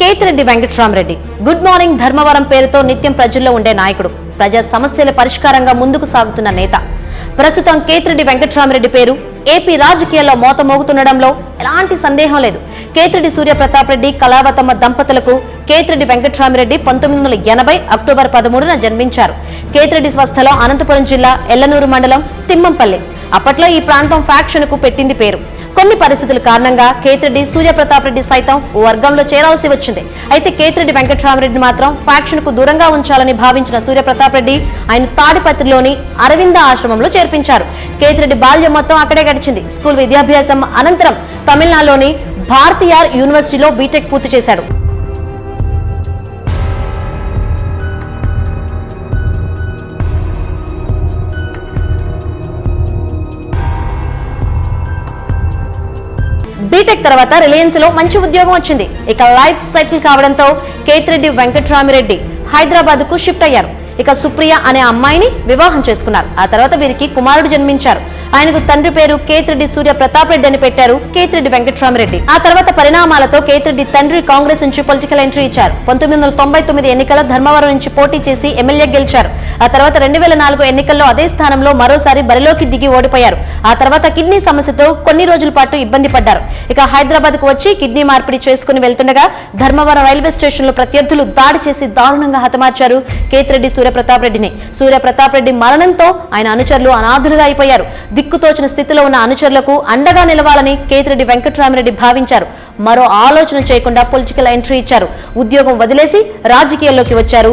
Kethireddy Venkatarama Reddy. Good morning Dharmavaram పేరుతో నిత్యం ప్రజల్లో ఉండే నాయకుడు. ప్రజా సమస్యల పరిష్కారంగా ముందుకు సాగుతున్న నేత. ప్రస్తుతం కేతిరెడ్డి వెంకటరామరెడ్డి పేరు. ఏపీ రాజకీయాల్లో మోత మోగుతుండడంలో ఎలాంటి సందేహం లేదు. కేతిరెడ్డి సూర్యప్రతాప్ రెడ్డి కళావతమ్మ దంపతులకు కేతిరెడ్డి వెంకటరామిరెడ్డి పంతొమ్మిది వందల ఎనభై అక్టోబర్ పదమూడున జన్మించారు. కేతిరెడ్డి స్వస్థలం అనంతపురం జిల్లా ఎల్లనూరు మండలం తిమ్మంపల్లి. అప్పట్లో ఈ ప్రాంతం ఫ్యాక్షన్కు పెట్టింది పేరు. కొన్ని పరిస్థితుల కారణంగా కేతిరెడ్డి సూర్యప్రతాప్ రెడ్డి సైతం ఓ వర్గంలో చేరాల్సి వచ్చింది. అయితే కేతిరెడ్డి వెంకటరామరెడ్డి మాత్రం ఫ్యాక్షన్కు దూరంగా ఉంచాలని భావించిన సూర్యప్రతాప్ రెడ్డి ఆయన తాడిపత్రిలోని అరవింద ఆశ్రమంలో చేర్పించారు. కేతిరెడ్డి బాల్యం మొత్తం అక్కడే గడిచింది. స్కూల్ విద్యాభ్యాసం అనంతరం తమిళనాడులోని భారతీయార్ యూనివర్సిటీలో బీటెక్ పూర్తి చేశాడు. బీటెక్ తర్వాత రిలయన్స్లో మంచి ఉద్యోగం వచ్చింది. ఇక లైఫ్ సెటిల్ కావడంతో కేతిరెడ్డి వెంకట్రామిరెడ్డి హైదరాబాద్కు షిఫ్ట్ అయ్యారు. ఇక సుప్రియ అనే అమ్మాయిని వివాహం చేసుకున్నారు. ఆ తర్వాత వీరికి కుమారుడు జన్మించారు. ఆయనకు తండ్రి పేరు కేతిరెడ్డి సూర్య ప్రతాప్ రెడ్డి అని పెట్టారు కేతిరెడ్డి వెంకటరామరెడ్డి. ఆ తర్వాత పరిణామాలతో కేతిరెడ్డి తండ్రి కాంగ్రెస్ నుంచి పొలిటికల్ ఎంట్రీ ఇచ్చారు. పంతొమ్మిది వందల తొంభై తొమ్మిది ఎన్నికల ధర్మవరం నుంచి పోటీ చేసి ఎమ్మెల్యే గెలిచారు. ఆ తర్వాత రెండు వేల నాలుగు ఎన్నికల్లో అదే స్థానంలో మరోసారి బరిలోకి దిగి ఓడిపోయారు. ఆ తర్వాత కిడ్నీ సమస్యతో కొన్ని రోజుల పాటు ఇబ్బంది పడ్డారు. ఇక హైదరాబాద్కు వచ్చి కిడ్నీ మార్పిడి చేసుకుని వెళ్తుండగా ధర్మవరం రైల్వే స్టేషన్లో ప్రత్యర్థులు దాడి చేసి దారుణంగా హతమార్చారు కేతిరెడ్డి సూర్యప్రతాప్ రెడ్డిని సూర్యప్రతాప్ రెడ్డి మరణంతో ఆయన అనుచరులు అనాథులుగా అయిపోయారు. దిక్కుతోచిన స్థితిలో ఉన్న అనుచరులకు అండగా నిలవాలని కేతిరెడ్డి వెంకట్రామిరెడ్డి భావించారు. మరో ఆలోచన చేయకుండా పొలిటికల్ ఎంట్రీ ఇచ్చారు. ఉద్యోగం వదిలేసి రాజకీయాల్లోకి వచ్చారు.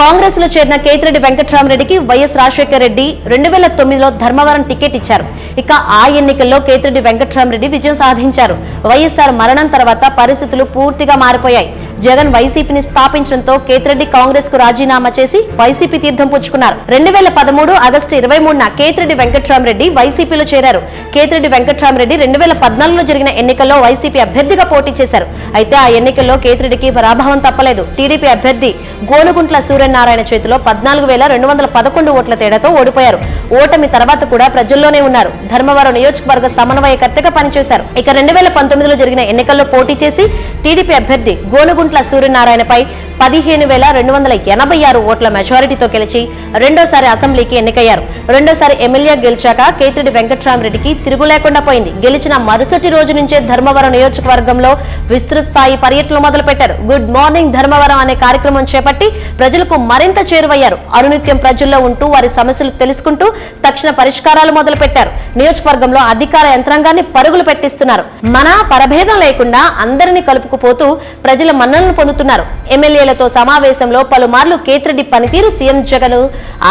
కాంగ్రెస్లో చేరిన కేతిరెడ్డి వెంకట్రామరెడ్డికి వైఎస్ రాజశేఖర రెడ్డి రెండు వేల తొమ్మిదిలో ధర్మవరం టికెట్ ఇచ్చారు. ఇక ఆ ఎన్నికల్లో కేతిరెడ్డి వెంకట్రామరెడ్డి విజయం సాధించారు. వైఎస్ఆర్ మరణం తర్వాత పరిస్థితులు పూర్తిగా మారిపోయాయి. జగన్ వైసీపీని స్థాపించడంతో కేతిరెడ్డి కాంగ్రెస్కు రాజీనామా చేసి వైసీపీ తీర్థం పుచ్చుకున్నారు. రెండు వేల పదమూడు ఆగస్టు ఇరవై మూడున కేతిరెడ్డి వెంకట్రామరెడ్డి వైసీపీలో చేరారు. కేతిరెడ్డి వెంకట్రామరెడ్డి రెండు వేల పద్నాలుగులో జరిగిన ఎన్నికల్లో వైసీపీ అభ్యర్థిగా పోటీ చేశారు. అయితే ఆ ఎన్నికల్లో కేతిరెడ్డికి పరాభవం తప్పలేదు. టీడీపీ అభ్యర్థి గోనుగుంట్ల సూర్యనారాయణ చేతిలో పద్నాలుగు వేల రెండు వందల పదకొండు ఓట్ల తేడాతో ఓడిపోయారు. ఓటమి తర్వాత కూడా ప్రజల్లోనే ఉన్నారు. ధర్మవరం నియోజకవర్గ సమన్వయకర్తగా పనిచేశారు. ఇక రెండు వేల పంతొమ్మిదిలో జరిగిన ఎన్నికల్లో పోటీ చేసి టీడీపీ అభ్యర్థి గోనుగుంట్ల సూర్యనారాయణపై పదిహేను వేల రెండు వందల ఎనభై ఆరు ఓట్ల మెజారిటీతో గెలిచి రెండోసారి అసెంబ్లీకి ఎన్నికయ్యారు. రెండోసారి ఎమ్మెల్యే గెలిచాక కేతిరెడ్డి వెంకట్రామరెడ్డికి తిరుగు లేకుండా పోయింది. గెలిచిన మరుసటి రోజు నుంచే ధర్మవరం నియోజకవర్గంలో విస్తృత స్థాయి పర్యటనలు మొదలుపెట్టారు. గుడ్ మార్నింగ్ ధర్మవరం అనే కార్యక్రమం చేపట్టి ప్రజలకు మరింత చేరువయ్యారు. అనునిత్యం ప్రజల్లో ఉంటూ వారి సమస్యలు తెలుసుకుంటూ తక్షణ పరిష్కారాలు మొదలుపెట్టారు. నియోజకవర్గంలో అధికార యంత్రాంగాన్ని పరుగులు పెట్టిస్తున్నారు. మన పరభేదం లేకుండా అందరినీ కలుపుకుపోతూ ప్రజల మన్ననలు పొందుతున్నారు. ఎమ్మెల్యే ఎమ్మెల్యేలతో సమావేశంలో పలుమార్లు కేతిరెడ్డి పనితీరు సీఎం జగన్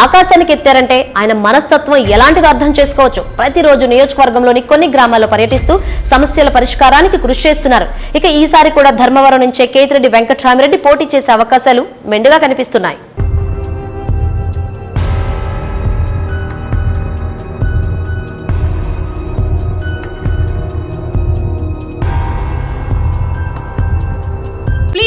ఆకాశానికి ఎత్తారంటే ఆయన మనస్తత్వం ఎలాంటిదో అర్థం చేసుకోవచ్చు. ప్రతిరోజు నియోజకవర్గంలోని కొన్ని గ్రామాల్లో పర్యటిస్తూ సమస్యల పరిష్కారానికి కృషి చేస్తున్నారు. ఇక ఈసారి కూడా ధర్మవరం నుంచే కేతిరెడ్డి వెంకట్రామిరెడ్డి పోటీ చేసే అవకాశాలు మెండుగా కనిపిస్తున్నాయి.